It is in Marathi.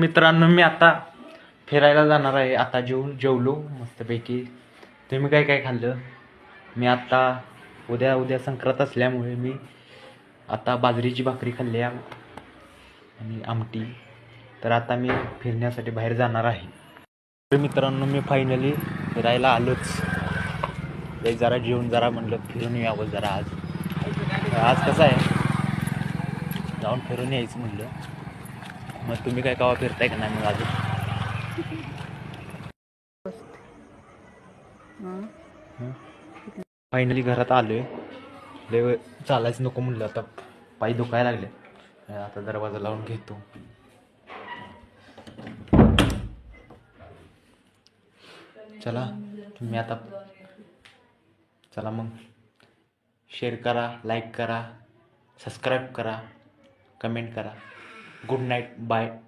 मित्रांनो मी आता फिरायला जाणार आहे. आता जेवून जेवलो मस्तपैकी. तुम्ही काय काय खाल्लं? मी आता उद्या उद्या संक्रांत असल्यामुळे मी आता बाजरीची भाकरी खाल्ली आहे. आणि आमटी. तर आता मी फिरण्यासाठी बाहेर जाणार आहे. तर मित्रांनो मी फायनली फिरायला आलोच. ते जरा जेवून जरा म्हणलं फिरून यावं जरा आज. आज कसं आहे? जाऊन फिरून यायचं म्हणलं. मग तुम्ही काय कवा फिरताय का नाही मग अजून? फायनली घरात आलोय. लय चालायचं नको म्हणलं आता. पाय दुखायला लागले. आता दरवाजा लावून घेतो. चला तुम्ही आता चला मग. शेअर करा लाईक करा सबस्क्राईब करा कमेंट करा. good night. Bye.